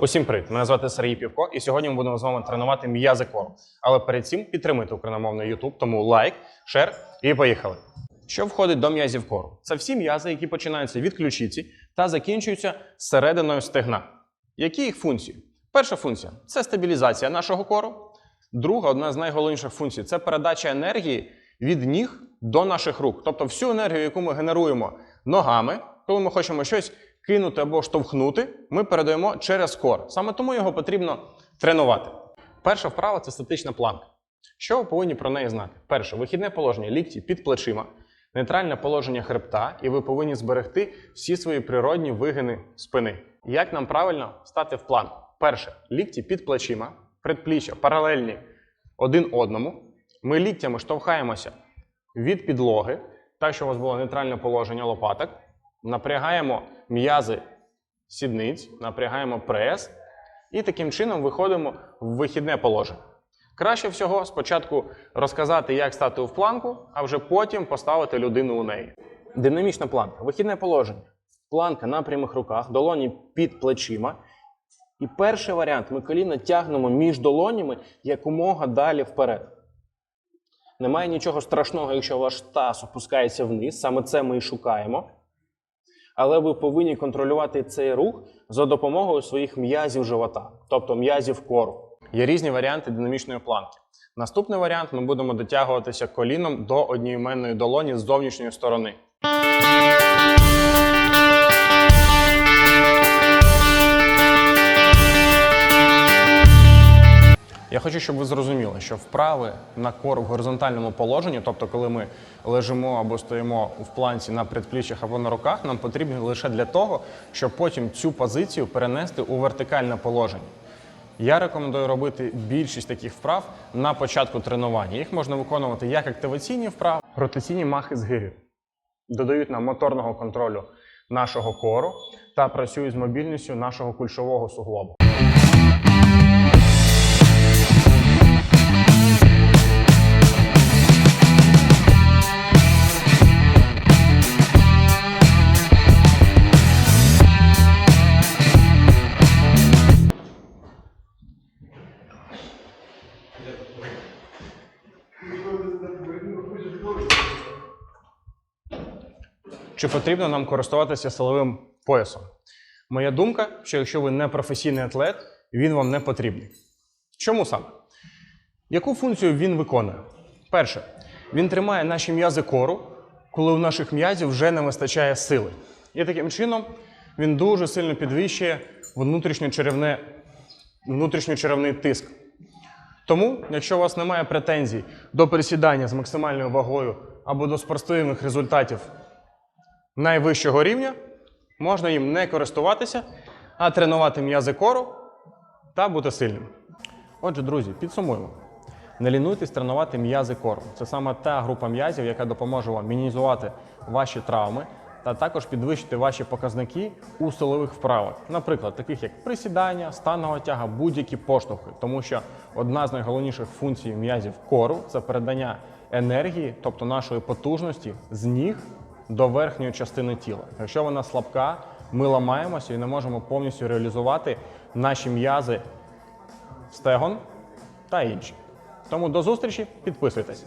Усім привіт! Мене звати Сергій Півко, і сьогодні ми будемо з вами тренувати м'язи кору. Але перед цим підтримуйте україномовний YouTube, тому лайк, шер і поїхали. Що входить до м'язів кору? Це всі м'язи, які починаються від ключиці та закінчуються серединою стегна. Які їх функції? Перша функція це стабілізація нашого кору. Друга, одна з найголовніших функцій це передача енергії від ніг до наших рук. Тобто всю енергію, яку ми генеруємо ногами, коли ми хочемо щось кинути або штовхнути, ми передаємо через кор. Саме тому його потрібно тренувати. Перша вправа це статична планка. Що ви повинні про неї знати? Перше, вихідне положення лікті під плечима, нейтральне положення хребта, і ви повинні зберегти всі свої природні вигини спини. Як нам правильно стати в планку? Перше, лікті під плечима, предпліччя паралельні один одному. Ми ліктями штовхаємося від підлоги, так, що у вас було нейтральне положення лопаток. Напрягаємо м'язи сідниць, напрягаємо прес і таким чином виходимо в вихідне положення. Краще всього спочатку розказати, як стати в планку, а вже потім поставити людину у неї. Динамічна планка. Вихідне положення. Планка на прямих руках, долоні під плечима. І перший варіант ми коліна тягнемо між долонями якомога далі вперед. Немає нічого страшного, якщо ваш таз опускається вниз, саме це ми і шукаємо. Але ви повинні контролювати цей рух за допомогою своїх м'язів живота, тобто м'язів кору. Є різні варіанти динамічної планки. Наступний варіант ми будемо дотягуватися коліном до однієменної долоні з зовнішньої сторони. Я хочу, щоб ви зрозуміли, що вправи на кор в горизонтальному положенні, тобто коли ми лежимо або стоїмо в планці на предпліччях або на руках, нам потрібні лише для того, щоб потім цю позицію перенести у вертикальне положення. Я рекомендую робити більшість таких вправ на початку тренування. Їх можна виконувати як активаційні вправи, ротаційні махи з гирю. Додають нам моторного контролю нашого кору та працюють з мобільністю нашого кульшового суглобу. Чи потрібно нам користуватися силовим поясом? Моя думка, що якщо ви не професійний атлет, він вам не потрібний. Чому саме? Яку функцію він виконує? Перше, він тримає наші м'язи кору, коли у наших м'язів вже не вистачає сили. І таким чином він дуже сильно підвищує внутрішньочеревний тиск. Тому, якщо у вас немає претензій до присідання з максимальною вагою або до спортивних результатів найвищого рівня, можна їм не користуватися, а тренувати м'язи кору та бути сильним. Отже, друзі, підсумуємо. Не лінуйтесь тренувати м'язи кору. Це саме та група м'язів, яка допоможе вам мінімізувати ваші травми та також підвищити ваші показники у силових вправах, наприклад, таких як присідання, станова тяга, будь-які поштовхи, тому що одна з найголовніших функцій м'язів кору це передання енергії, тобто нашої потужності з ніг до верхньої частини тіла. Якщо вона слабка, ми ламаємося і не можемо повністю реалізувати наші м'язи стегон та інші. Тому до зустрічі, підписуйтесь.